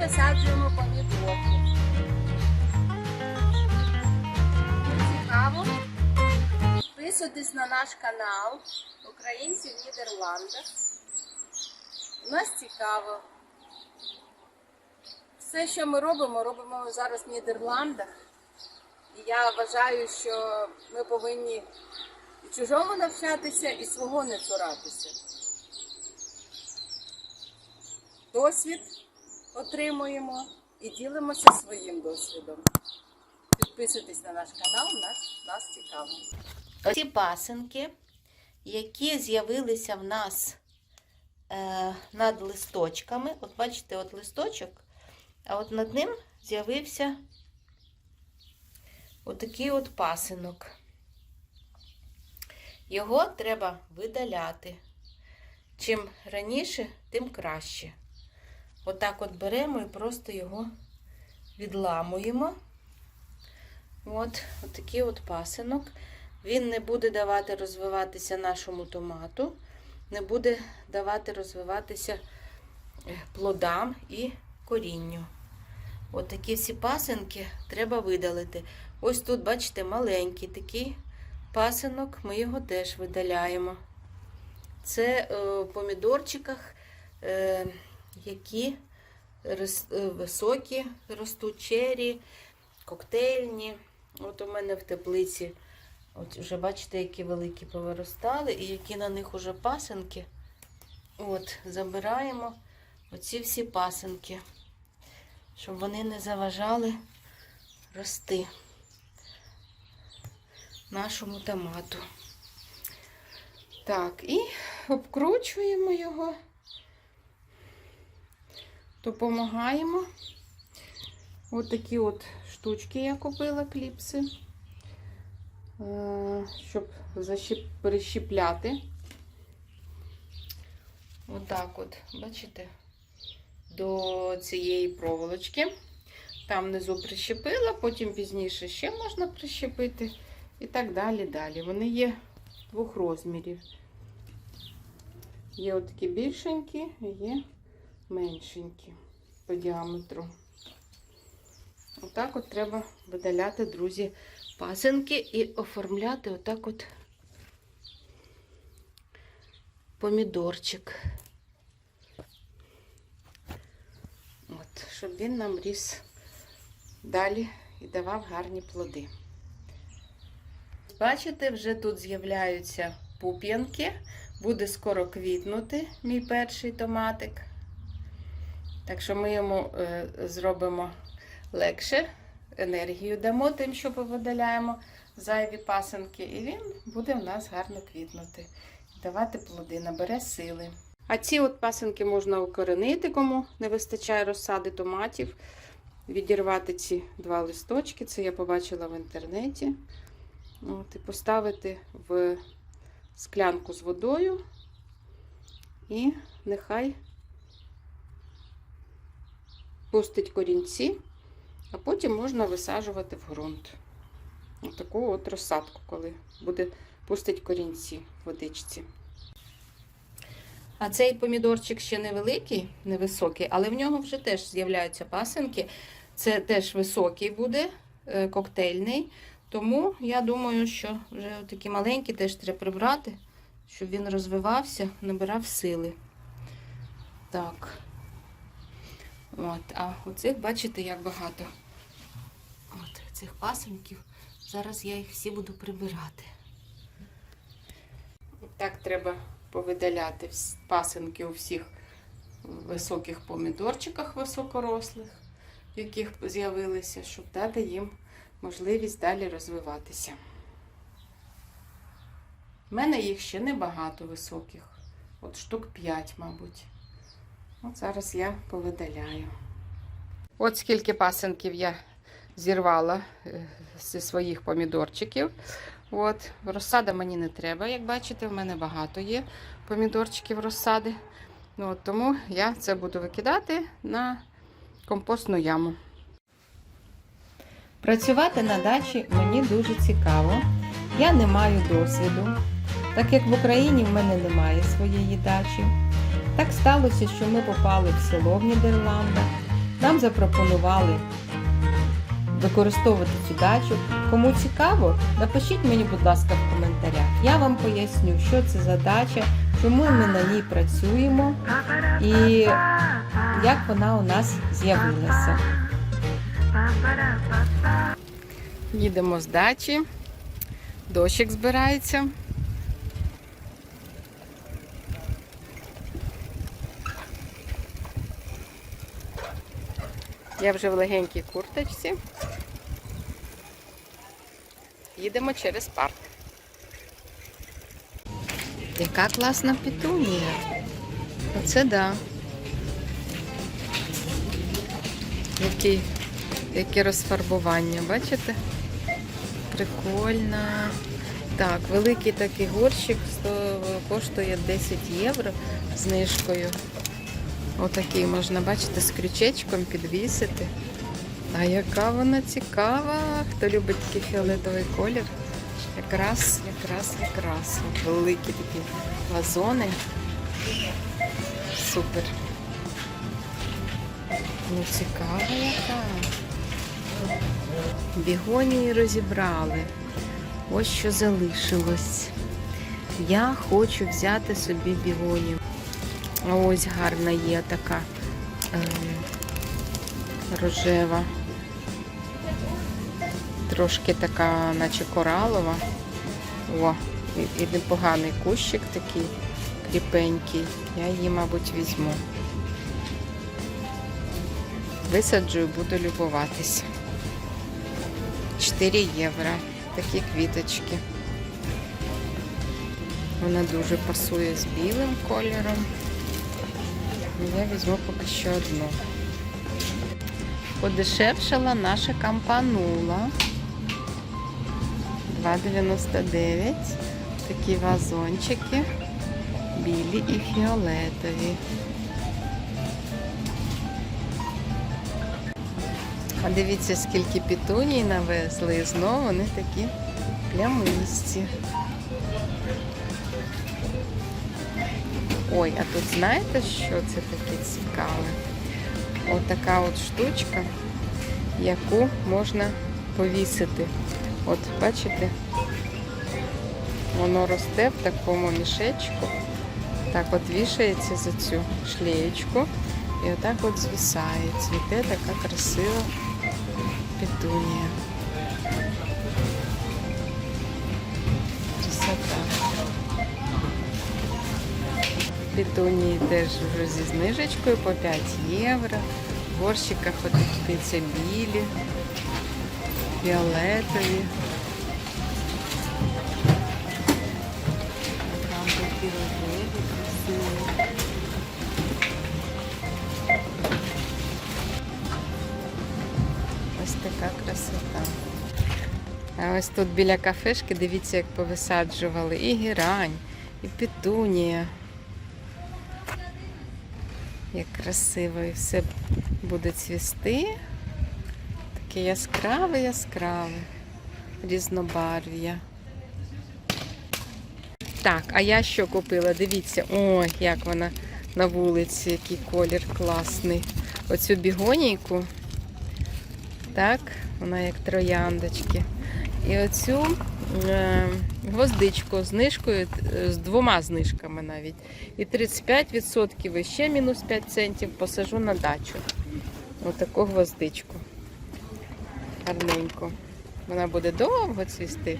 висаджуємо помідорку. Цікаво. Підписуйтесь на наш канал Українці в Нідерландах. У нас цікаво. Все, що ми робимо, робимо зараз в Нідерландах. І я вважаю, що ми повинні і чужому навчатися, і свого не цуратися. Досвід отримуємо і ділимося своїм досвідом. Підписуйтесь на наш канал, нас, нас цікаво. Ці пасинки, які з'явилися в нас е, над листочками. От бачите, от листочок, а от над ним з'явився отакий от пасинок. Його треба видаляти. Чим раніше, тим краще. Отак от беремо і просто його відламуємо. От, отакий от пасинок. Він не буде давати розвиватися нашому томату, не буде давати розвиватися е, плодам і корінню. От такі всі пасинки треба видалити. Ось тут, бачите, маленький такий пасинок, ми його теж видаляємо. Це е, в помідорчиках, е, які е, високі ростуть чері, коктейльні. От у мене в теплиці. От вже бачите, які великі повиростали, і які на них уже пасинки. От, забираємо оці всі пасинки, щоб вони не заважали рости нашому томату. Так, і обкручуємо його, допомагаємо. От такі от штучки я купила кліпси е, щоб защіп... перещіпляти. Отак от, бачите, до цієї проволочки. Там внизу прищепила, потім пізніше ще можна прищепити. І так далі далі. Вони є двох розмірів. Є отакі більшенькі, є меншенькі по діаметру. Отак от треба видаляти, друзі, пасинки і оформляти отак от помідорчик. От, щоб він нам ріс далі і давав гарні плоди. Бачите, вже тут з'являються пуп'янки. Буде скоро квітнути мій перший томатик. Так що ми йому е, зробимо легше, енергію дамо тим, що повидаляємо зайві пасинки, і він буде в нас гарно квітнути, давати плоди, набере сили. А ці от пасинки можна укоренити, кому не вистачає розсади томатів. Відірвати ці два листочки, це я побачила в інтернеті. От, І поставити в склянку з водою, і нехай пустить корінці, а потім можна висаджувати в ґрунт. Таку от розсадку, коли буде пустить корінці в водичці. А цей помідорчик ще невеликий, невисокий, але в нього вже теж з'являються пасинки. Це теж високий буде, е, коктейльний. Тому я думаю, що вже такі маленькі теж треба прибрати, щоб він розвивався, набирав сили. Так. От, а оцих, бачите, як багато. От цих пасенків. Зараз я їх всі буду прибирати. Так треба повидаляти пасенки у всіх високих помідорчиках високорослих, яких з'явилися, щоб дати їм можливість далі розвиватися. У мене їх ще небагато високих, от штук 5, мабуть. От зараз я повидаляю. От скільки пасенків я зірвала е, зі своїх помідорчиків. От, розсада мені не треба, як бачите, в мене багато є помідорчиків розсади. Ну, от, тому я це буду викидати на компостну яму. Працювати на дачі мені дуже цікаво. Я не маю досвіду, так як в Україні в мене немає своєї дачі. Так сталося, що ми попали в село в Нідерландах. Там запропонували використовувати цю дачу. Кому цікаво, напишіть мені, будь ласка, в коментарях. Я вам поясню, що це за дача, чому ми на ній працюємо і як вона у нас з'явилася. Їдемо з дачі. Дощик збирається. Я вже в легенькій курточці. Їдемо через парк. Яка класна петунія. Оце да. Які, яке розфарбування, бачите? Прикольно. Так, великий такий горщик коштує 10 євро знижкою. Отакий можна, бачите, з крючечком підвісити. А яка вона цікава! Хто любить такий фіолетовий колір? Якраз, якраз, якраз. Великі такі вазони. Супер. Ну, цікава яка. Бігонії розібрали. Ось що залишилось. Я хочу взяти собі бігонію. Ось гарна є така ем, рожева. Трошки така, наче коралова. О, і, і непоганий кущик такий кріпенький. Я її, мабуть, візьму. Висаджу і буду любуватися. 4 євро. Такі квіточки. Вона дуже пасує з білим кольором. Я візьму поки що одну. Подешевшала наша кампанула. 2,99. Такі вазончики. Білі і фіолетові. А дивіться, скільки пітуній навезли, і знову вони такі плямисті. Ой, а тут знаєте, що це таке цікаве? От от штучка, яку можна повісити. От бачите, воно росте в такому мішечку. Так от вішається за цю шлеєчку і отак от звисає. Цвіте така красива петунія. Петунії теж вже зі знижечкою по 5 євро. В горщиках отакі білі, фіолетові. Там такі рожеві, красиві. Ось така красота. А ось тут біля кафешки, дивіться, як повисаджували і герань, і петунія. Як красиво і все буде цвісти. Таке яскраве, яскраве, різнобарв'я. Так, а я що купила? Дивіться, ой, як вона на вулиці, який колір класний. Оцю бігонійку. Так, вона як трояндочки. І оцю е, гвоздичку знижкою, е, з двома знижками навіть. І 35% і ще мінус 5 центів посажу на дачу. Отаку гвоздичку. Гарненьку. Вона буде довго цвісти.